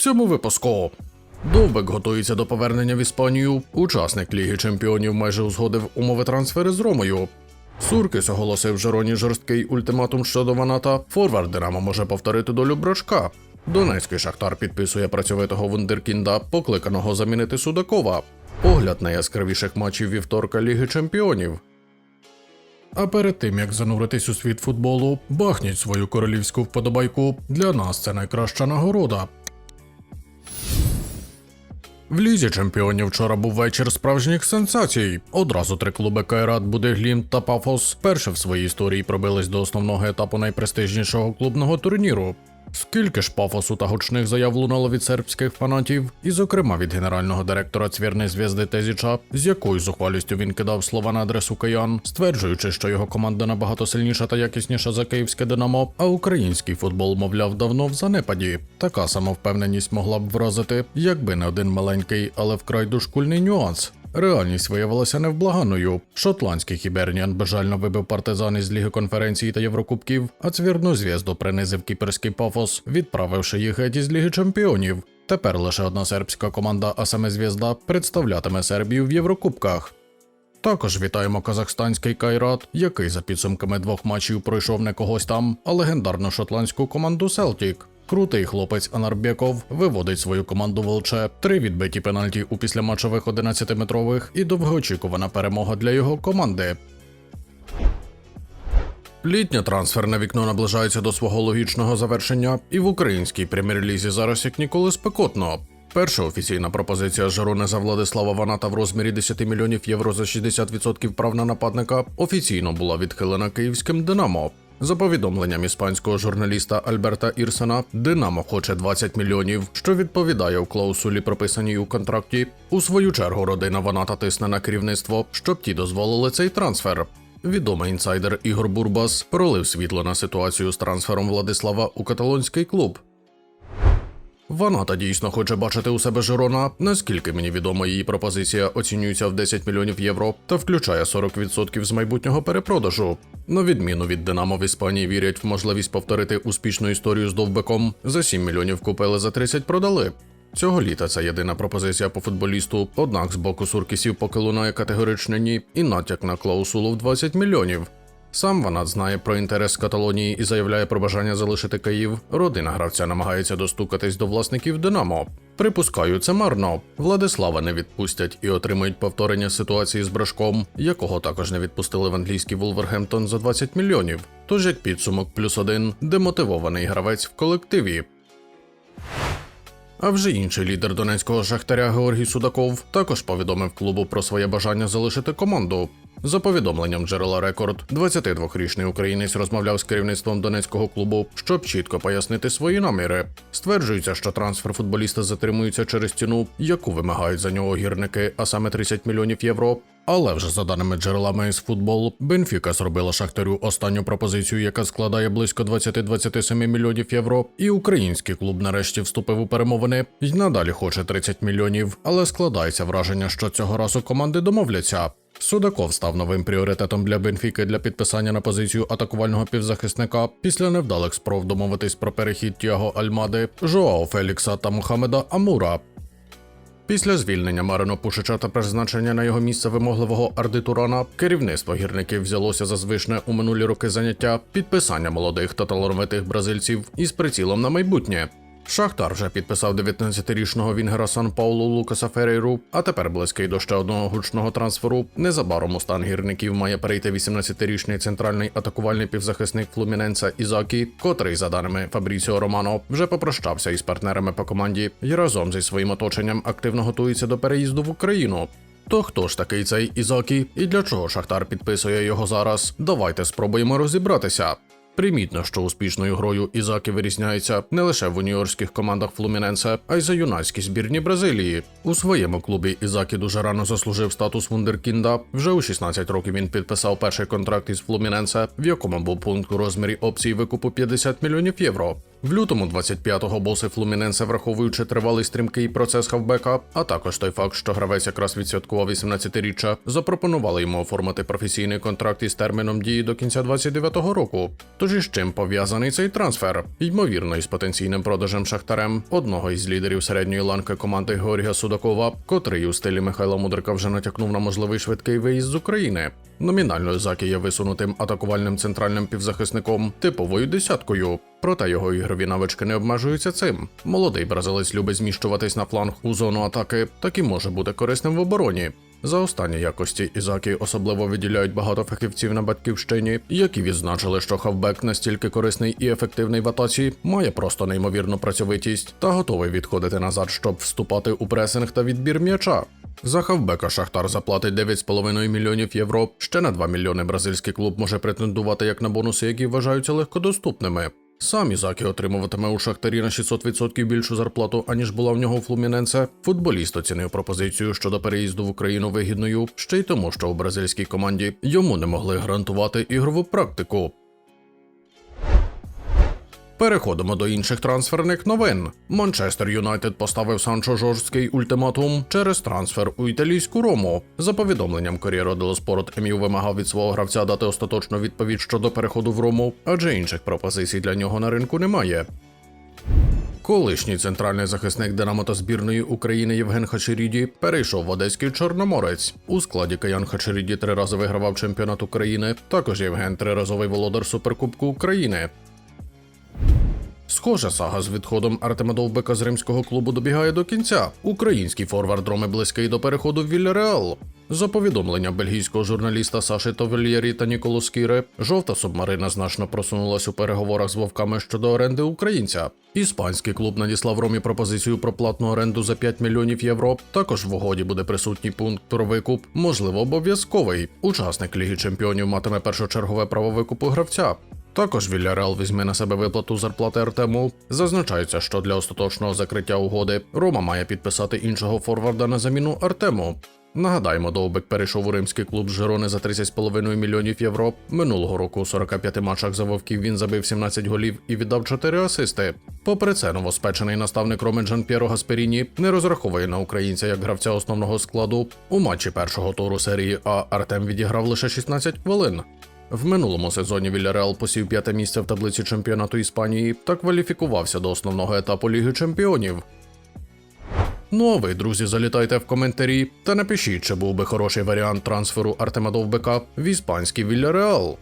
цьому випуску. Довбек готується до повернення в Іспанію. Учасник Ліги Чемпіонів майже узгодив умови трансфери з Ромою. Суркис оголосив Жероні жорсткий ультиматум щодо Ваната. Форвард Динамо може повторити долю брачка. Донецький шахтар підписує працьовитого вундеркінда, покликаного замінити Судакова. Огляд найяскравіших матчів вівторка Ліги Чемпіонів. А перед тим як зануритись у світ футболу, бахніть свою королівську вподобайку. Для нас це найкраща нагорода. В лізі чемпіонів вчора був вечір справжніх сенсацій. Одразу три клуби Кайрат, Будеглім та Пафос перше в своїй історії пробились до основного етапу найпрестижнішого клубного турніру. Скільки ж пафосу та гучних заяв лунало від сербських фанатів, і, зокрема, від генерального директора цвірної зв'язди Тезіча, з якою зухвалістю він кидав слова на адресу киян, стверджуючи, що його команда набагато сильніша та якісніша за київське Динамо, а український футбол, мовляв, давно в занепаді. Така самовпевненість могла б вразити, якби не один маленький, але вкрай дошкульний нюанс. Реальність виявилася невблаганою. Шотландський хіберніан безжально вибив партизан із Ліги конференції та Єврокубків, а цвірну зв'язду принизив кіперський пафос, відправивши їх геть із Ліги чемпіонів. Тепер лише одна сербська команда, а саме зв'язда, представлятиме Сербію в Єврокубках. Також вітаємо казахстанський Кайрат, який за підсумками двох матчів пройшов не когось там, а легендарну шотландську команду Селтік. Крутий хлопець Анарбєков виводить свою команду Волче, три відбиті пенальті у післяматчевих 11-метрових і довгоочікувана перемога для його команди. Літнє трансферне вікно наближається до свого логічного завершення, і в українській прем'єр-лізі зараз як ніколи спекотно. Перша офіційна пропозиція Жеронеза Владислава Ваната в розмірі 10 мільйонів євро за 60% прав на нападника офіційно була відхилена київським Динамо. За повідомленням іспанського журналіста Альберта Ірсена, Динамо хоче 20 мільйонів, що відповідає у клаусулі, прописаній у контракті. У свою чергу родина Ваната тисне на керівництво, щоб ті дозволили цей трансфер. Відомий інсайдер Ігор Бурбас пролив світло на ситуацію з трансфером Владислава у каталонський клуб. Ваната дійсно хоче бачити у себе Жирона. Наскільки мені відомо, її пропозиція оцінюється в 10 мільйонів євро та включає 40% з майбутнього перепродажу. На відміну від Динамо в Іспанії вірять в можливість повторити успішну історію з довбеком. За 7 мільйонів купили, за 30 продали. Цього літа це єдина пропозиція по футболісту, однак з боку суркісів поки лунає категоричне ні і натяк на клаусулу в 20 мільйонів. Сам Ванат знає про інтерес Каталонії і заявляє про бажання залишити Київ. Родина гравця намагається достукатись до власників Динамо. Припускаю, це марно. Владислава не відпустять і отримають повторення ситуації з брашком, якого також не відпустили в англійський Вулвергемптон за 20 мільйонів. Тож як підсумок плюс один демотивований гравець в колективі. А вже інший лідер донецького шахтаря Георгій Судаков також повідомив клубу про своє бажання залишити команду. За повідомленням джерела Рекорд, 22-річний українець розмовляв з керівництвом донецького клубу, щоб чітко пояснити свої наміри. Стверджується, що трансфер футболіста затримується через ціну, яку вимагають за нього гірники, а саме 30 мільйонів євро. Але вже за даними джерелами з футбол, Бенфіка зробила Шахтарю останню пропозицію, яка складає близько 20-27 мільйонів євро. І український клуб нарешті вступив у перемовини й надалі хоче 30 мільйонів, але складається враження, що цього разу команди домовляться. Судаков став новим пріоритетом для Бенфіки для підписання на позицію атакувального півзахисника після невдалих спроб домовитись про перехід Тіаго Альмади, Жоао Фелікса та Мухаммеда Амура. Після звільнення Марино Пушича та призначення на його місце вимогливого ардитурана керівництво гірників взялося за звичне у минулі роки заняття підписання молодих та талановитих бразильців із прицілом на майбутнє. Шахтар вже підписав 19-річного вінгера Сан Паулу Лукаса Ферейру, а тепер близький до ще одного гучного трансферу. Незабаром у стан гірників має перейти 18-річний центральний атакувальний півзахисник Флуміненса Ізакі, котрий, за даними Фабріціо Романо, вже попрощався із партнерами по команді і разом зі своїм оточенням активно готується до переїзду в Україну. То хто ж такий цей Ізакі і для чого Шахтар підписує його зараз? Давайте спробуємо розібратися. Примітно, що успішною грою Ізаки вирізняється не лише в уніорських командах Флуміненсе, а й за юнацькі збірні Бразилії. У своєму клубі Ізакі дуже рано заслужив статус вундеркінда. Вже у 16 років він підписав перший контракт із Флуміненсе, в якому був пункт у розмірі опції викупу 50 мільйонів євро. В лютому 25-го боси Флуміненсе, враховуючи тривалий стрімкий процес хавбека, а також той факт, що гравець якраз відсвяткував 18-річчя, запропонували йому оформити професійний контракт із терміном дії до кінця 29-го року. Тож із чим пов'язаний цей трансфер? Ймовірно, із потенційним продажем Шахтарем одного із лідерів середньої ланки команди Георгія Судакова, котрий у стилі Михайла Мудрика вже натякнув на можливий швидкий виїзд з України. Номінально Закі є висунутим атакувальним центральним півзахисником, типовою десяткою. Проте його ігрові навички не обмежуються цим. Молодий бразилець любить зміщуватись на фланг у зону атаки, так і може бути корисним в обороні. За останні якості Ізакі особливо виділяють багато фахівців на батьківщині, які відзначили, що хавбек настільки корисний і ефективний в атаці, має просто неймовірну працьовитість та готовий відходити назад, щоб вступати у пресинг та відбір м'яча. За хавбека Шахтар заплатить 9,5 мільйонів євро. Ще на 2 мільйони бразильський клуб може претендувати як на бонуси, які вважаються легкодоступними. Сам Ізакі отримуватиме у Шахтарі на 600% більшу зарплату, аніж була в нього у Флуміненсе. Футболіст оцінив пропозицію щодо переїзду в Україну вигідною, ще й тому, що у бразильській команді йому не могли гарантувати ігрову практику. Переходимо до інших трансферних новин. Манчестер Юнайтед поставив Санчо Жорсткий ультиматум через трансфер у італійську Рому. За повідомленням Коріро дело Спорт вимагав від свого гравця дати остаточну відповідь щодо переходу в Рому, адже інших пропозицій для нього на ринку немає. Колишній центральний захисник Динамо та збірної України Євген Хачеріді перейшов в Одеський Чорноморець. У складі Каян Хачеріді три рази вигравав чемпіонат України. Також Євген триразовий володар Суперкубку України. Схожа сага з відходом Артема Довбека з римського клубу добігає до кінця. Український форвард Роми близький до переходу в Вільяреал. За повідомленням бельгійського журналіста Саші Товельєрі та Ніколу Скіре, жовта субмарина значно просунулась у переговорах з вовками щодо оренди українця. Іспанський клуб надіслав Ромі пропозицію про платну оренду за 5 мільйонів євро. Також в угоді буде присутній пункт про викуп, можливо, обов'язковий. Учасник Ліги Чемпіонів матиме першочергове право викупу гравця. Також Вільяреал візьме на себе виплату зарплати Артему. Зазначається, що для остаточного закриття угоди Рома має підписати іншого форварда на заміну Артему. Нагадаємо, Довбек перейшов у римський клуб з Жирони за 30,5 мільйонів євро. Минулого року у 45 матчах за вовків він забив 17 голів і віддав 4 асисти. Попри це, новоспечений наставник Роми Джан П'єро Гасперіні не розраховує на українця як гравця основного складу. У матчі першого туру серії А Артем відіграв лише 16 хвилин. В минулому сезоні Вільяреал посів п'яте місце в таблиці чемпіонату Іспанії та кваліфікувався до основного етапу Ліги Чемпіонів. Ну а ви, друзі, залітайте в коментарі та напишіть, чи був би хороший варіант трансферу Артема Довбека в іспанський Вільяреал.